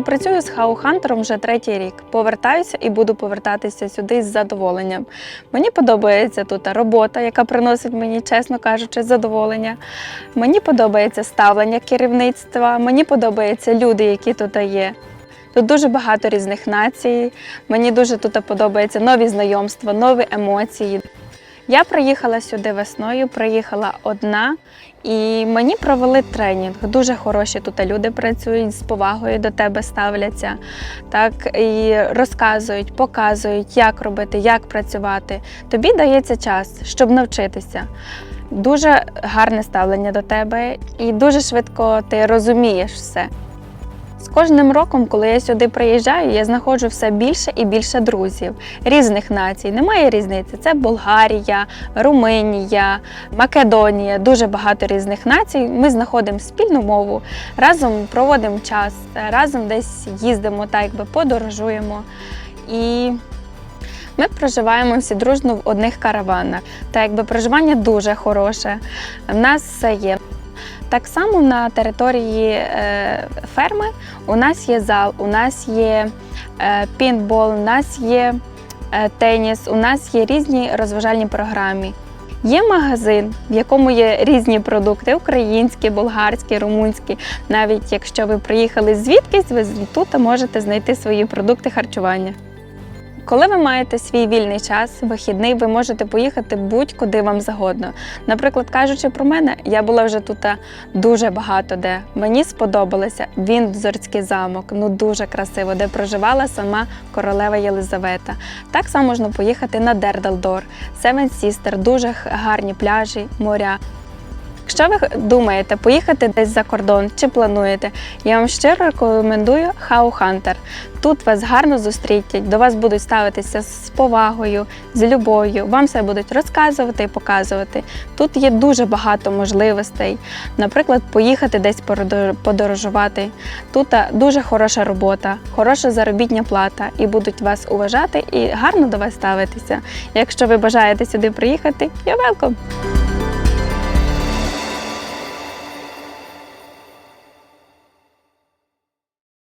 працюю з хаухантером вже третій рік. Повертаюся і буду повертатися сюди з задоволенням. Мені подобається тут робота, яка приносить мені, чесно кажучи, задоволення. Мені подобається ставлення керівництва, мені подобаються люди, які тут є. Тут дуже багато різних націй. Мені дуже тут подобаються нові знайомства, нові емоції. Я приїхала сюди весною, приїхала одна, і мені провели тренінг. Дуже хороші тут люди працюють, з повагою до тебе ставляться, так і розказують, показують, як робити, як працювати. Тобі дається час, щоб навчитися. Дуже гарне ставлення до тебе, і дуже швидко ти розумієш все. З кожним роком, коли я сюди приїжджаю, я знаходжу все більше і більше друзів різних націй. Немає різниці. Це Болгарія, Румунія, Македонія, дуже багато різних націй. Ми знаходимо спільну мову, разом проводимо час, разом десь їздимо, так якби подорожуємо. І ми проживаємо всі дружно в одних караванах. Та якби проживання дуже хороше. В нас все є. Так само на території е, ферми у нас є зал, у нас є е, пінтбол, у нас є е, теніс, у нас є різні розважальні програми. Є магазин, в якому є різні продукти: українські, болгарські, румунські. Навіть якщо ви приїхали звідкись, ви тут можете знайти свої продукти харчування. Коли ви маєте свій вільний час, вихідний, ви можете поїхати будь-куди вам загодно. Наприклад, кажучи про мене, я була вже тут дуже багато де. Мені сподобалося Віндзорський замок, ну дуже красиво, де проживала сама королева Єлизавета. Так само можна поїхати на Дердалдор, Севен Сістер, дуже гарні пляжі, моря. Якщо ви думаєте поїхати десь за кордон чи плануєте, я вам щиро рекомендую Хау Хантер. Тут вас гарно зустрітять, до вас будуть ставитися з повагою, з любов'ю. Вам все будуть розказувати і показувати. Тут є дуже багато можливостей. Наприклад, поїхати десь подорожувати. Тут дуже хороша робота, хороша заробітня плата, і будуть вас уважати і гарно до вас ставитися. Якщо ви бажаєте сюди приїхати, я welcome!